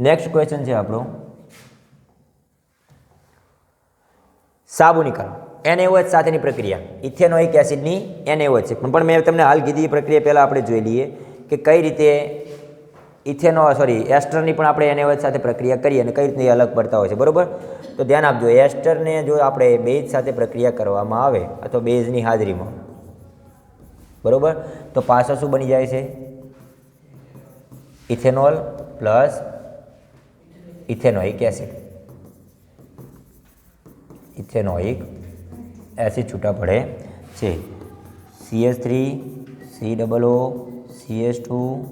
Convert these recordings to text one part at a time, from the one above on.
Next question છે આપણો. સાબુનીકરણ NaOH સાથેની પ્રક્રિયા. ઇથેનોઇક એસિડની એનએઓએચ છે. પણ મેં તમને હાલ કીધી પ્રક્રિયા પહેલાં આપણે જોઈ લઈએ કે કઈ રીતે ઇથેનો સોરી એસ્ટરની પણ આપણે એનએઓએચ સાથે પ્રક્રિયા કરીએ અને કઈ રીતે અલગ પડતા હોય છે. બરોબર? તો ધ્યાન આપજો એસ્ટરને જો આપણે બેઝ સાથે પ્રક્રિયા કરવામાં આવે અથવા બેઝની હાજરીમાં. બરાબર? તો પાછળ શું બની જાય છે? Ethanol plus ethanoic acid. Ethanoic acid છૂટા પડે છે. C H three, C double O C H two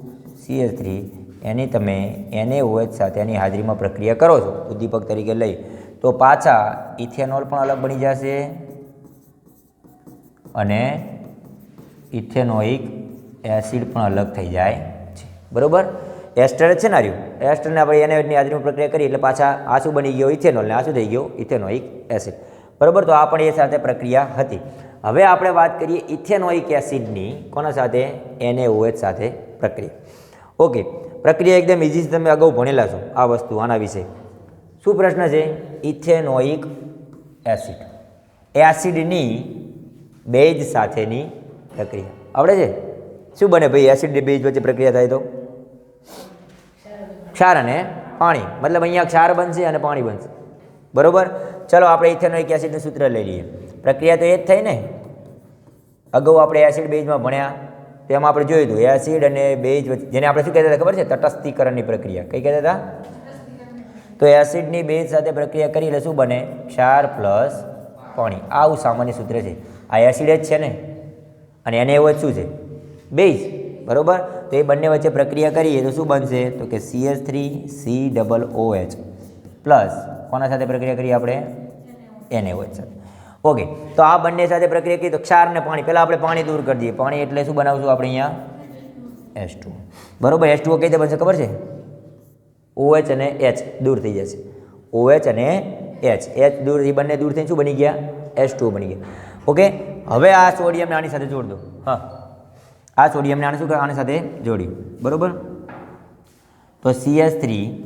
C H three, એની તમે એને ઓએચ સાથે એની હાજરીમાં પ્રક્રિયા કરો છો, ઉદ્દીપક તરીકે લઈ, તો પાછા ઇથેનોલ પણ અલગ બની જશે. અને ઇથેનોઇક એસિડ પણ અલગ થઈ જાય છે. બરોબર? એસ્ટર છે ને આર્યું? એસ્ટરને આપણે એને એની હાજરીમાં પ્રક્રિયા કરી એટલે પાછા આસુ બની ગયો ઇથેનોલ ને આસુ થઈ ગયો ઇથેનોઇક એસિડ. બરોબર? તો આ પણ એ સાથે પ્રક્રિયા હતી. હવે આપણે વાત કરીએ ઇથેનોઇક એસિડની, કોના સાથે? NaOH સાથે પ્રક્રિયા. ઓકે, પ્રક્રિયા એકદમ ઇઝી છે, તમે અગાઉ ભણેલા છો આ વસ્તુ, આના વિશે. શું પ્રશ્ન છે? Ethanoic acid. એસિડની બેઝ સાથેની પ્રક્રિયા. આવડે છે? શું બને ભાઈ? એસિડ બેઝ વચ્ચે પ્રક્રિયા થાય તો? ક્ષાર અને પાણી. મતલબ અહીંયા ક્ષાર બનશે અને પાણી બનશે. બરોબર? ચલો, આપણે ઇથેનોઇક એસિડનું સૂત્ર લઈ લઈએ. પ્રક્રિયા તો એ જ થઈ ને? અગાઉ આપણે એસિડ બેઝમાં ભણ્યા. તેમાં આપણે જોયું હતું, એસિડ અને બેઝ જેને આપણે શું કહેતા હતા ખબર છે? તટસ્થીકરણની પ્રક્રિયા. કઈ કહેતા હતા? તો એસિડની બેઝ સાથે પ્રક્રિયા કરી એટલે શું બને? ક્ષાર પ્લસ પાણી. આવું સામાન્ય સૂત્ર છે. આ એસિડ જ છે ને? અને એને એવો જ શું છે? બેઝ. બરોબર? તો એ બંને વચ્ચે પ્રક્રિયા કરીએ તો શું બનશે? તો કે C H three C double O H plus કોના સાથે પ્રક્રિયા કરીએ આપણે? એને OH સાથે. ઓકે તો આ બંને સાથે પ્રક્રિયા કરી તો ક્ષારને પાણી, પહેલાં આપણે પાણી દૂર કરી દઈએ. પાણી એટલે શું બનાવશું આપણે અહીંયા? એસ ટુ બરાબર એસ ટુ કઈ રીતે બનશે, ખબર છે? OH અને એચ દૂર થઈ જશે. ઓએચ અને એચ એચ દૂર એ બંને દૂર થઈને શું બની ગયા? એસ ટુ બની ગયા. ઓકે હવે આ સોડિયમને આની સાથે જોડ દો. હા. આ સોડિયમને આને શું આની સાથે જોડ્યું બરોબર? તો C H three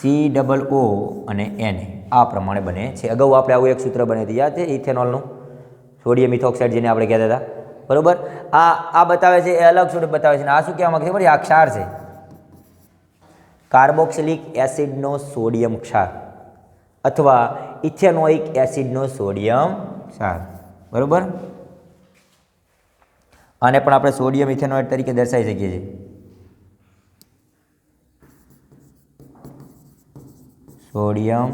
C double O અને એન આ પ્રમાણે બને છે. અગાઉ આપણે આવું એક સૂત્ર બને હતું. યાદ છે? ઇથેનોલનું? સોડિયમ ઇથોક્સાઇડ જેને આપણે કહેતા હતા. બરોબર? આ આ બતાવે છે, એ અલગ સ્વરૂપ બતાવે છે. આ શું કહેવા માંગે છે? ખબર આ ક્ષાર છે. કાર્બોક્સિલિક એસિડનો સોડિયમ ક્ષાર અથવા ઇથેનોઇક એસિડનો સોડિયમ ક્ષાર. બરોબર? આને પણ આપણે સોડિયમ ઇથેનોઇડ તરીકે દર્શાવી શકીએ છીએ. સોડિયમ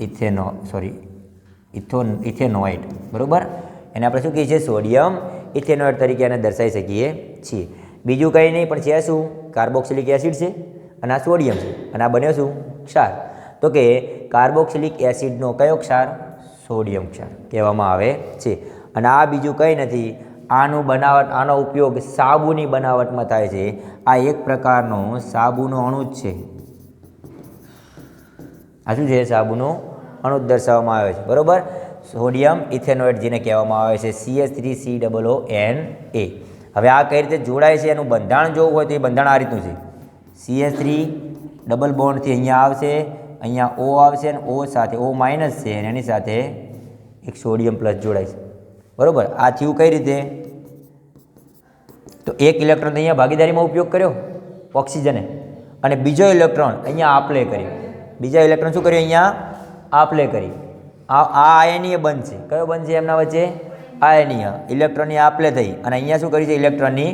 ઇથેનો સોરી ઇથો ઇથેનોઇડ, બરાબર? એને આપણે શું કહીએ છીએ? સોડિયમ ઇથેનોઇડ તરીકે એને દર્શાવી શકીએ છીએ. બીજું કંઈ નહીં, પણ છે શું? કાર્બોક્સિલિક એસિડ છે અને આ સોડિયમ છે. અને આ બન્યો શું? ક્ષાર. તો કે કાર્બોક્સિલિક એસિડનો કયો ક્ષાર? સોડિયમ ક્ષાર કહેવામાં આવે છે. અને આ બીજું કંઈ નથી. આનું બનાવટ, આનો ઉપયોગ સાબુની બનાવટમાં થાય છે. આ એક પ્રકારનો સાબુનો અણુ જ છે. આ શું છે સાબુનો અણુ દર્શાવવામાં આવે છે. બરાબર? સોડિયમ ઇથેનોઇડ જેને કહેવામાં આવે છે. C H three C double O N A હવે આ કઈ રીતે જોડાય છે? એનું બંધારણ જોવું હોય તો એ બંધારણ આ રીતનું છે. સીએસ થ્રી ડબલ બોન્ડથી અહીંયા આવશે, અહીંયા ઓ આવશે અને ઓ સાથે ઓ માઇનસ છે અને એની સાથે એક સોડિયમ પ્લસ જોડાય છે. બરોબર? આ થયું કઈ રીતે? તો એક ઇલેક્ટ્રોન અહીંયા ભાગીદારીમાં ઉપયોગ કર્યો, ઓક્સિજને. અને બીજો ઇલેક્ટ્રોન અહીંયા આપલે કરી બીજા ઇલેક્ટ્રોન શું કર્યું અહીંયા? આપલે કરી આ આ આયનીય બંધ છે. કયો બંધ છે એમના વચ્ચે? આયનીય. ઇલેક્ટ્રોનની આપલે થઈ. અને અહીંયા શું કરી છે? ઇલેક્ટ્રોનની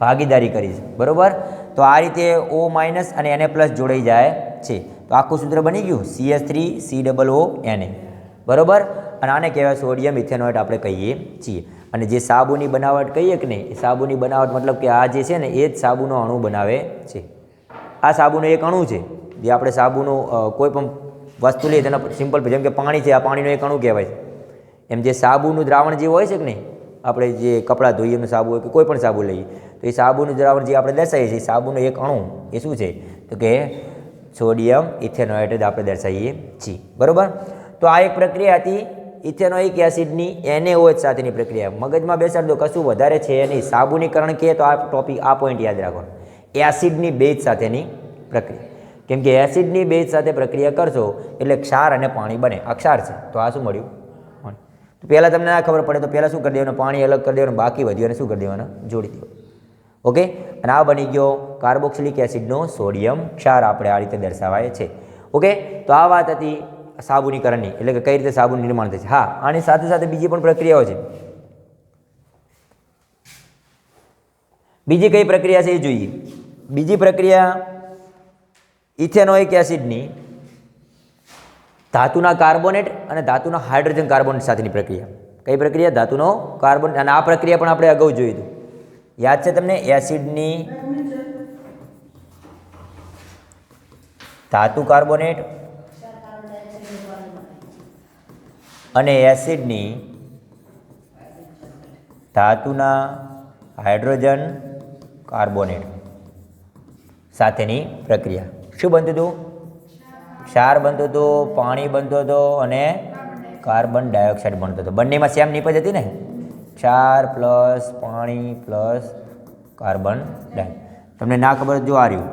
ભાગીદારી કરી છે. બરાબર? તો આ રીતે ઓ માઇનસ અને એને પ્લસ જોડાઈ જાય છે. તો આખું સૂત્ર બની ગયું? C H three C double O એને બરોબર? અને આને કહેવાય સોડિયમ ઇથેનોઇડ આપણે કહીએ છીએ. અને જે સાબુની બનાવટ કહીએ કે નહીં, એ સાબુની બનાવટ મતલબ કે આ જે છે ને, એ જ સાબુનો અણુ બનાવે છે. આ સાબુનો એક અણુ છે, જે આપણે સાબુનો કોઈ પણ વસ્તુ લઈએ તેના સિમ્પલ જેમ કે પાણી છે, આ પાણીનો એક અણુ કહેવાય એમ જે સાબુનું દ્રાવણ જે હોય છે કે નહીં, આપણે જે કપડાં ધોઈએ સાબુ હોય કે કોઈ પણ સાબુ લઈએ, તો એ સાબુનું દ્રાવણ જે આપણે દર્શાવીએ છીએ સાબુનો એક અણુ, એ શું છે? તો કે સોડિયમ ઇથેનોઇડ જ આપણે દર્શાવીએ છીએ. બરાબર? તો આ એક પ્રક્રિયા હતી ઇથેનોઇક એસિડની એનએઓએચ સાથેની પ્રક્રિયા. મગજમાં બેસાડ દો કશું વધારે છે નહીં. સાબુનીકરણ કહે તો આ ટોપિક, આ પોઈન્ટ યાદ રાખો. એસિડની બેઝ સાથેની પ્રક્રિયા. કેમ કે એસિડની બેઝ સાથે પ્રક્રિયા કરશો એટલે ક્ષાર અને પાણી બને. અક્ષાર છે. તો આ શું મળ્યું? તો પહેલાં તમને ના ખબર પડે તો પહેલાં શું કરી દેવાનું? પાણી અલગ કરી દેવાનું, બાકી વધ્યું અને શું કરી દેવાનું? જોડી દેવાનું. ઓકે? અને આ બની ગયો કાર્બોક્સિલિક એસિડનો સોડિયમ. ક્ષાર આપણે આ રીતે દર્શાવાય છે. ઓકે? તો આ વાત હતી સાબુનીકરણની એટલે કે કઈ રીતે સાબુનું નિર્માણ થાય છે. હા, આની સાથે સાથે બીજી પણ પ્રક્રિયાઓ છે. બીજી કઈ પ્રક્રિયા છે એ જોઈએ. બીજી પ્રક્રિયા ઇથેનોઇક એસિડની ધાતુના કાર્બોનેટ અને ધાતુના હાઇડ્રોજન કાર્બોનેટ સાથેની પ્રક્રિયા. કઈ પ્રક્રિયા? ધાતુનો કાર્બન, અને આ પ્રક્રિયા પણ આપણે અગાઉ જોઈ હતું. યાદ છે તમને? એસિડની ધાતુ કાર્બોનેટ અને એસિડની ધાતુના હાઇડ્રોજન કાર્બોનેટ સાથેની પ્રક્રિયા. શું બનતું હતું? ક્ષાર બનતું હતું, પાણી બનતો હતો અને કાર્બન ડાયોક્સાઇડ બનતો હતો. બંનેમાં સેમ નીપજ હતી ને? ક્ષાર પ્લસ પાણી પ્લસ કાર્બન ડાય તમને ના ખબર જો આ રહ્યું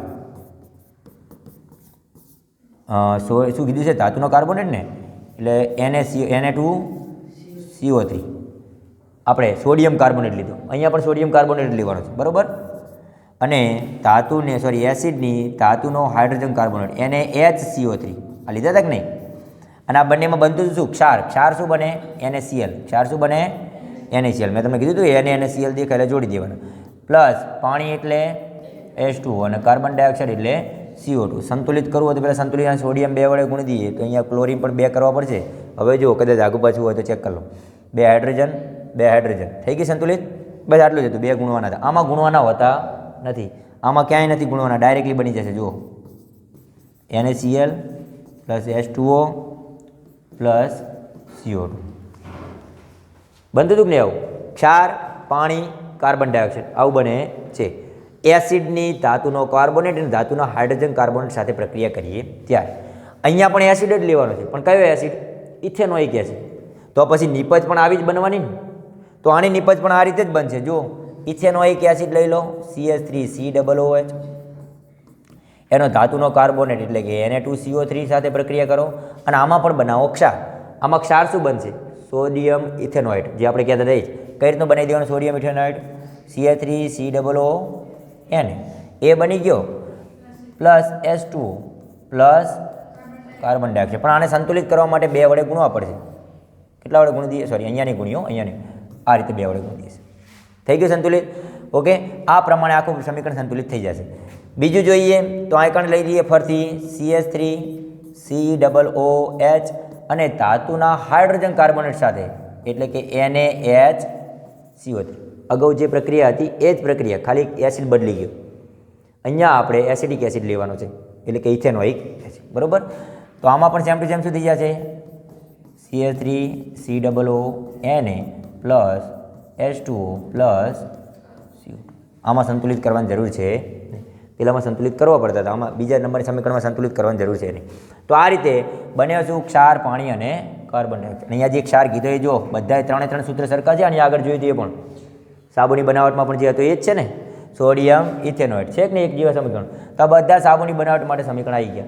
શું કીધું છે? ધાતુનો કાર્બોનેટ ને? એટલે એને સી એને ટુ સીઓ થ્રી આપણે સોડિયમ કાર્બોનેટ લીધો. અહીંયા પણ સોડિયમ કાર્બોનેટ લેવાનો છે. બરાબર? અને ધાતુને સોરી એસિડની ધાતુનો હાઇડ્રોજન કાર્બોનેટ એને એચ સીઓ થ્રી આ લીધા હતા કે નહીં? અને આ બંનેમાં બનતું શું? ક્ષાર. ક્ષાર શું બને? એને સીએલ ક્ષાર શું બને? એને સીએલ મેં તમને કીધું હતું, એને એને સીએલ દેખાય એટલે જોડી દેવાનું. પ્લસ પાણી એટલે એચ ટુ અને કાર્બન ડાયોક્સાઇડ એટલે સીઓ ટુ સંતુલિત કરવું હોય તો પહેલાં સંતુલિત સોડિયમ બે વડે ગુણી દઈએ તો અહીંયા ક્લોરિન પણ બે કરવા પડશે. હવે જો કદાચ આગુ પાછું હોય તો ચેક કરી લો. બે હાઇડ્રોજન બે હાઇડ્રોજન. થઈ ગઈ સંતુલિત? બસ આટલું જ હતું. બે ગુણવાના હતા. આમાં ગુણવાના હોતા નથી. આમાં ક્યાંય નથી ગુણવાના. ડાયરેક્ટલી બની જશે. જુઓ. NaCl plus S two O plus C O two બનતું હતું કે નહીં આવું? ક્ષાર, પાણી કાર્બન ડાયોક્સાઇડ આવું બને છે. એસિડની ધાતુનો કાર્બોનેટ અને ધાતુના હાઇડ્રોજન કાર્બોનેટ સાથે પ્રક્રિયા કરીએ ત્યારે. અહીંયા પણ એસિડ જ લેવાનો છે. પણ કયો એસિડ? Ethanoic acid. તો પછી નિપજ પણ આવી જ બનવાની ને. તો આની નિપજ પણ આ રીતે જ બનશે. જો ઇથેનોઇક એસિડ લઈ લો. C H three C double O H એનો ધાતુનો કાર્બોનેટ એટલે કે એને ટુ સીઓ થ્રી સાથે પ્રક્રિયા કરો. અને આમાં પણ બનાવો ક્ષાર. આમાં ક્ષાર શું બનશે? સોડિયમ ઇથેનોઇટ જે આપણે કહેતા હતા કઈ રીતનું બનાવી દેવાનું? Sodium ethanoate C A three C double O N. A બની ગયો. Plus S two plus carbon dioxide. પણ આને સંતુલિત કરવા માટે બે વડે ગુણવા પડશે. કેટલા વડે ગુણી દઈએ? સોરી અહીંયાની ગુણીઓ, અહીંયાની. આ રીતે બે વડે ગુણી દઈશું. થઈ ગયું સંતુલિત? ઓકે? આ પ્રમાણે આખું સમીકરણ સંતુલિત થઈ જશે. બીજું જોઈએ, તો આયકણ લઈ લઈએ ફરતી C H three C double O H અને ધાતુના હાઇડ્રોજન કાર્બોનેટ સાથે. એટલે કે એને એચ સીઓ થ્રી અગાઉ જે પ્રક્રિયા હતી એ જ પ્રક્રિયા ખાલી એસિડ બદલી ગયું. અહીંયા આપણે એસિડિક એસિડ લેવાનો છે, એટલે કે ઇથેનોઇક એસિડ, બરાબર? તો આમાં પણ સેમ ટુ સેમ શું થઈ જશે? C three C double O N A plus S two O plus C O આમાં સંતુલિત કરવાની જરૂર છે નહીં. પેલામાં સંતુલિત કરવા પડતા હતા. આમાં બીજા નંબરની સમીકરણમાં સંતુલિત કરવાની જરૂર છે નહીં. તો આ રીતે બને શું? ક્ષાર, પાણી અને કાર્બન ડાયોક્સાઇડ. અહીંયા જે ક્ષાર કીધો એ જો બધા ત્રણે ત્રણ સૂત્ર સરખા છે? અને આગળ જોઈ દઈએ પણ. સાબુની બનાવટમાં પણ જે હતું એ જ છે ને? Sodium, ethanoate. છે કે નહીં? એક જેવા સમીકરણ. તો આ બધા સાબુની બનાવટ માટે સમીકરણ આવી ગયા.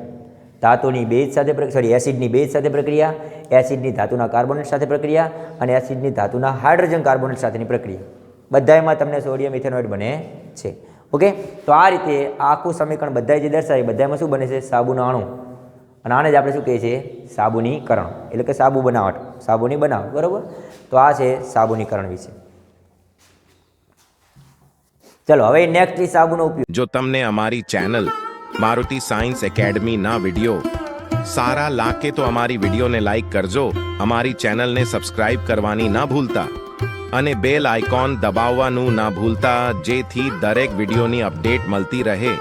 ધાતુની બેઝ સાથે સોરી એસિડની બેઝ સાથે પ્રક્રિયા, એસિડની ધાતુના કાર્બોનેટ સાથે પ્રક્રિયા અને એસિડની ધાતુના હાઇડ્રોજન કાર્બોનેટ સાથેની પ્રક્રિયા. બધાયમાં તમને સોડિયમ, ઇથેનોઇડ બને છે. ઓકે? તો આ રીતે આખું સમીકરણ બધાય જે દર્શાવે બધામાં શું બને છે? સાબુનો અણુ. અને આને જ આપણે શું કહીએ છીએ સાબુનીકરણ. એટલે કે સાબુ બનાવટ. સાબુની બનાવટ બરાબર? તો આ છે સાબુનીકરણ વિશે. ચલો, હવે નેક્સ્ટ સાબુનો ઉપયોગ. જો તમને અમારી ચેનલ મારુતિ સાયન્સ એકેડમીના વિડિયો સારા લાગે તો અમારી વિડિયોને લાઈક કરજો, અમારી ચેનલને સબસ્ક્રાઇબ કરવાની ના ભૂલતા, અને બેલ આઇકોન દબાવવાનું ના ભૂલતા, જેથી દરેક વિડીયોની અપડેટ મળતી રહે.